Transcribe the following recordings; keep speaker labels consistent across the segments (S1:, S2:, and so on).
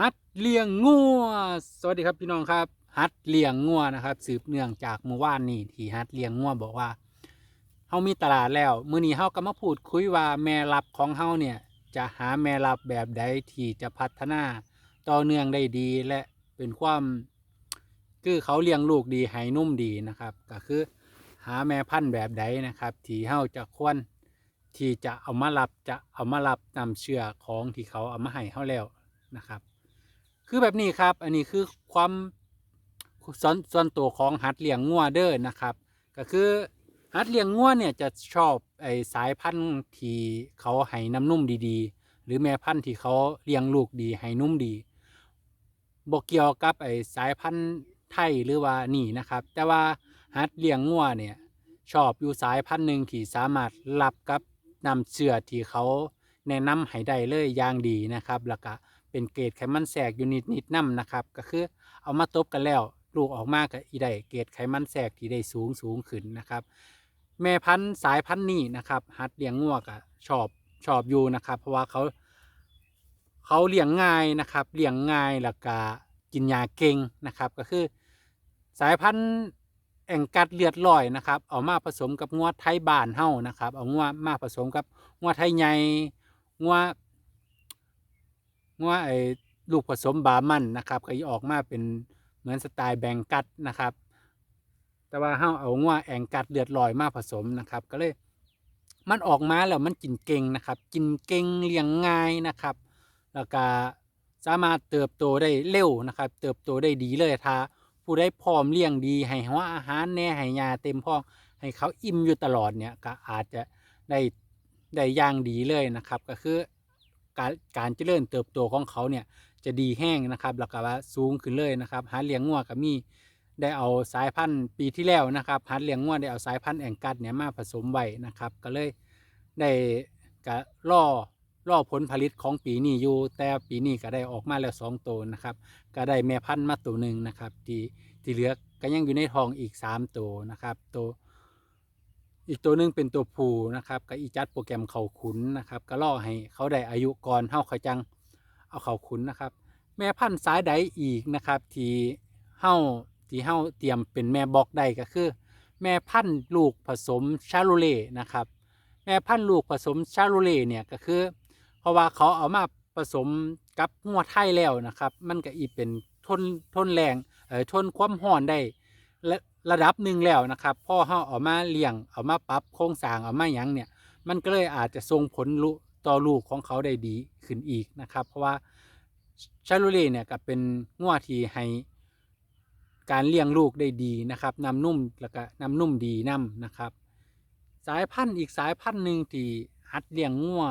S1: ฮัดเลี้ยงงัวสวัสดีครับพี่น้องครับฮัดเลี้ยงงัวนะครับ สืบเนื่องจากเมื่อวานนี้ที่ฮัดเลี้ยงงัวบอกว่าเฮามีตลาดแล้วมื้อนี้เฮาก็มาพูดคุยว่าแม่รับของเฮาเนี่ยจะหาแม่รับแบบใดที่จะพัฒนาต่อเนื่องได้ดีและเป็นความคือเขาเลี้ยงลูกดีให้นุ่มดีนะครับ ก็คือหาแม่พันธุ์แบบใดนะครับ ที่เฮาจะควรที่จะเอามารับจะเอามารับนำเชื่อของที่เขาเอามาให้เฮาแล้วนะครับ คือแบบนี้ครับ อันนี้คือความส่วนส่วนตัวของหัดเลี้ยงงัวเด้อนะครับ ก็คือหัดเลี้ยงงัวเนี่ยจะชอบไอ้สายพันธุ์ที่เขาให้น้ำนุ่มดีๆ หรือแม่พันธุ์ที่เขาเลี้ยงลูกดีให้นุ่มดีบ่เกี่ยวกับไอ้สายพันธุ์ไทยหรือว่านี่นะครับ แต่ว่าหัดเลี้ยงงัวเนี่ยชอบอยู่สายพันธุ์หนึ่งที่สามารถรับกับนำเชื้อที่เขาแนะนำให้ได้เลยอย่างดีนะครับแล้วก็ เป็นเกรดไขมันแทรกอยู่นิดนิดน้ำนะครับ ก็คือเอามาตบกันแล้ว ลูกออกมาก็อีได้เกรดไขมันแทรกที่ได้สูงสูงขึ้นนะครับ แม่พันธุ์สายพันธุ์นี้นะครับหัดเลี้ยงงัวก็ชอบชอบอยู่นะครับ เพราะว่าเขาเขาเลี้ยงง่ายนะครับเลี้ยงง่ายแล้วก็กินยาเก่งนะครับ ก็คือสายพันธุ์แองกัดเลือดลอยนะครับ เอามาผสมกับงัวไทยบานเฮ้านะครับ เอางัวมาผสมกับงัวไทยใหญ่งัว ว่าไอ้ลูกผสมบามันนะครับก็จะออกมาเป็นเหมือนสไตล์แบงกัดนะครับ แต่ว่าเฮาเอางัวแองกัดเลือดลอยมาผสมนะครับ ก็เลยมันออกมาแล้วมันกินเก่งนะครับ กินเก่งเลี้ยงง่ายนะครับ แล้วก็สามารถเติบโตได้เร็วนะครับ เติบโตได้ดีเลยถ้าผู้ได้พร้อมเลี้ยงดี ให้หัวอาหารแน่ให้ยาเต็มพอมให้เขาอิ่มอยู่ตลอดเนี่ยก็อาจจะได้ได้ย่างดีเลยนะครับ ก็คือ การการเจริญเติบโตของเขาเนี่ยจะดีแห้งนะครับแล้วก็ว่าสูงขึ้นเลยนะครับหาเลี้ยงงัวก็มีได้เอาสายพันธุ์ปีที่แล้วนะครับหาเลี้ยงงัวได้เอาสายพันธุ์แองกัดเนี่ยมาผสมไว้นะครับ ก็เลยได้ก็ล่อล่อผลผลิตของปีนี้อยู่ แต่ปีนี้ก็ได้ออกมาแล้วสองตัวนะครับ ก็ได้แม่พันธุ์มาตัวหนึ่งนะครับ ที่ที่เหลือก็ยังอยู่ในท้องอีกสามตัวนะครับ ตัว อีกตัวหนึงเป็นตัวผู้นะครับก็อีจัดโปรแกรมเขาขุนนะครับก็ล่อให้เขาได้อายุก่อนเท่าเขาจังเอาเขาขุนนะครับ แม่พันธุ์สายใดอีกนะครับ ที่เฮาที่เฮาเตรียมเป็นแม่บอกได้ก็คือ แม่พันธุ์ลูกผสมชาโลเล่นะครับ แม่พันธุ์ลูกผสมชาโลเล่เนี่ยก็คือ เพราะว่าเขาเอามาผสมกับงัวไทยแล้วนะครับ มันก็อีเป็นทนทนแรงเอ่อทนความร้อนได้ระ ระดับหนึ่งแล้วนะครับพ่อเฮาเอามาเลี้ยงเอามาปรับโครงสร้างเอามาหยังเนี่ย มันก็เลยอาจจะส่งผลลุต่อลูกของเขาได้ดีขึ้นอีกนะครับ เพราะว่าชาลูเล่เนี่ยก็เป็นงัวที่ให้การเลี้ยงลูกได้ดีนะครับน้ำนุ่มแล้วก็น้ำนุ่มดีน้ำนะครับ สายพันธุ์อีกสายพันธุ์หนึ่งที่หัดเลี้ยงงัว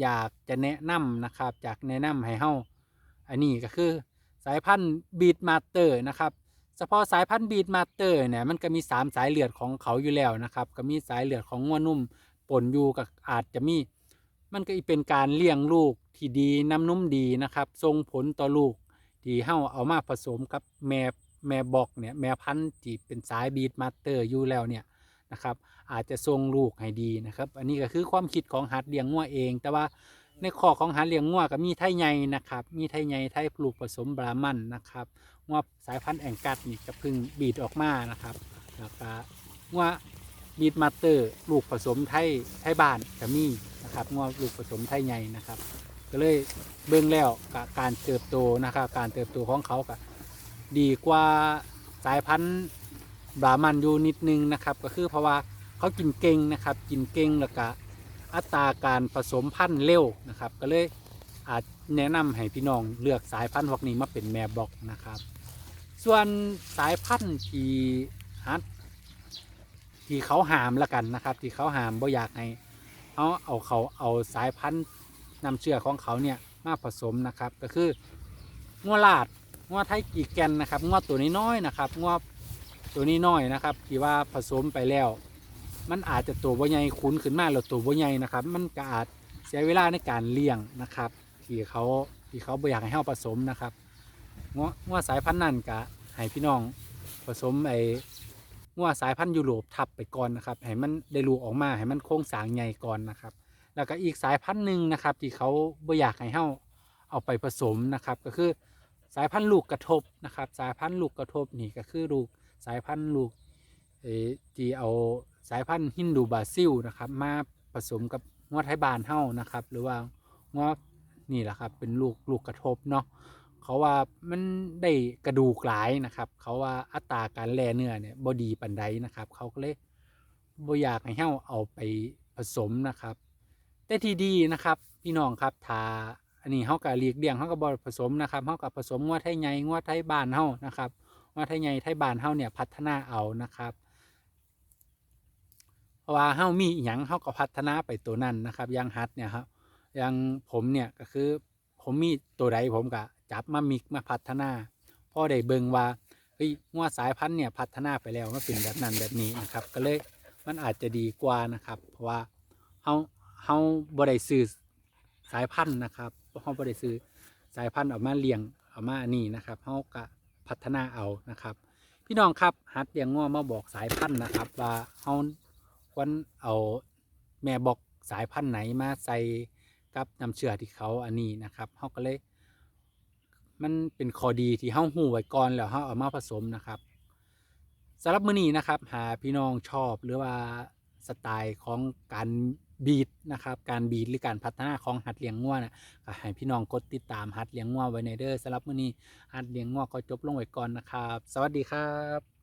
S1: อยากจะแนะนำนะครับ จากแนะนำให้เฮาอันนี้ก็คือสายพันธุ์บีดมาสเตอร์นะครับ เฉพาะสายพันธุ์บีดมาสเตอร์เนี่ยมันก็มี 3 สายเลือดของเขาอยู่แล้วนะครับก็มีสายเลือดของงัวนุ่มปนอยู่กับอาจจะมี มันก็เป็นการเลี้ยงลูกที่ดีน้ำนุ่มดีนะครับส่งผลต่อลูกที่เฮาเอามาผสมกับแม่แม่บอกเนี่ยแม่พันธุ์ที่เป็นสายบีดมาสเตอร์อยู่แล้วเนี่ยนะครับอาจจะทรงลูกให้ดีนะครับอันนี้ก็คือความคิดของหัดเลี้ยงงัวเอง แต่ว่าในข้อของหัดเลี้ยงงัวก็มีไทยใหญ่นะครับมีไทยใหญ่ไทยปลูกผสมบรามันนะครับ งวสายพันธุ์แองกัดนี่ก็พึ่งบีดออกมานะครับแล้วก็งวบีดมาเตอร์ลูกผสมไทยไทยบ้านก็มีนะครับงวลูกผสมไทยใหญ่นะครับ ก็เลยเบิ่งแล้วกการเติบโตนะครับการเติบโตของเขาก็ดีกว่าสายพันธุ์บรามันอยู่นิดนึงนะครับ ก็คือเพราะว่าเขากินเก่งนะครับกินเก่งแล้วก็อัตราการผสมพันธุ์เร็วนะครับ ก็เลยอาจแนะนำให้พี่น้องเลือกสายพันธุ์พวกนี้มาเป็นแม่บอกนะครับ ส่วนสายพันธุ์ที่ฮัดที่เขาหามละกันนะครับ ที่เขาหามบ่อยากให้เอาเอาเขาเอาสายพันธุ์นำเชื้อของเขาเนี่ยมาผสมนะครับ ก็คืองัวลาดงัวไทยกีแกนนะครับงัวตัวนี้น้อยๆนะครับงัวตัวนี้น้อยนะครับที่ว่าผสมไปแล้ว มันอาจจะตัวบ่ใหญ่คุ้นขึ้นมาแล้วตัวบ่ใหญ่นะครับ มันก็อาจเสียเวลาในการเลี้ยงนะครับ ที่เขาที่เขาบ่อยากให้เฮาผสมนะครับ งัวงัวสายพันธุ์นั่นกะให้พี่น้องผสมไอ้งัวสายพันธุ์ยุโรปทับไปก่อนนะครับให้มันได้ลูกออกมาให้มันโค้งสางใหญ่ก่อนนะครับ แล้วก็อีกสายพันธุ์หนึ่งนะครับ ที่เขาบ่อยากให้เฮาเอาเอาไปผสมนะครับ ก็คือสายพันธุ์ลูกกระทบนะครับ สายพันธุ์ลูกกระทบนี่ก็คือลูกสายพันธุ์ลูกที่เอาสายพันธุ์ฮินดูบราซิลนะครับ มาผสมกับงวไทยบานเฮ้านะครับ หรือว่างวนี่แหละครับเป็นลูกลูกกระทบเนาะ เขาว่ามันได้กระดูกหลายนะครับ เขาว่าอัตราการแล่เนื้อเนี่ยบอดีปันใดนะครับ เขาก็เลยบอยากให้เฮาเอาไปผสมนะครับ แต่ที่ดีนะครับพี่น้องครับทาอันนี้เฮาก็เลียกเลี่ยงเฮาก็บ่ผสมนะครับเฮาก็ผสมงวไทยใหญ่งวไทยบ้านเฮานะครับงวไทยใหญ่ไทยบ้านเฮาเนี่ยพัฒนาเอานะครับเพราะว่าเฮามีหยังเฮาก็พัฒนาไปตัวนั้นนะครับอย่างฮัดเนี่ยครับอย่างผมเนี่ยก็คือผมมีตัวใดผมก็ จับมามิกมาพัฒนาพ่อได้เบิงว่าเฮ้ยงวสายพันธุ์เนี่ยพัฒนาไปแล้วมันเป็นแบบนั้นแบบนี้นะครับ ก็เลยมันอาจจะดีกว่านะครับ เพราะว่าเฮาเฮาบ่ได้ซื้อสายพันธุ์นะครับเฮาบ่ได้ซื้อสายพันธุ์ออกมาเลี้ยงเอามาอันนี้นะครับเฮาก็พัฒนาเอานะครับ พี่น้องครับหัดเลี้ยงง้อมาบอกสายพันธุ์นะครับ ว่าเฮาควรเอาแม่บอกสายพันธุ์ไหนมาใส่กับน้ำเชื่อที่เขาอันนี้นะครับเฮาก็เลย มันเป็นข้อดีที่เฮาหูไว้ก่อนแล้วเฮาเอามาผสมนะครับสำหรับมื้อนี้นะครับ หาพี่น้องชอบหรือว่าสไตล์ของการบีดนะครับการบีดหรือการพัฒนาของหัดเลี้ยงง่วนะก็ให้พี่น้องกดติดตามหัดเลี้ยงง่วไว้ในเด้อสำหรับมื้อนี้หัดเลี้ยงง่วก็จบลงไว้ก่อนนะครับ สวัสดีครับ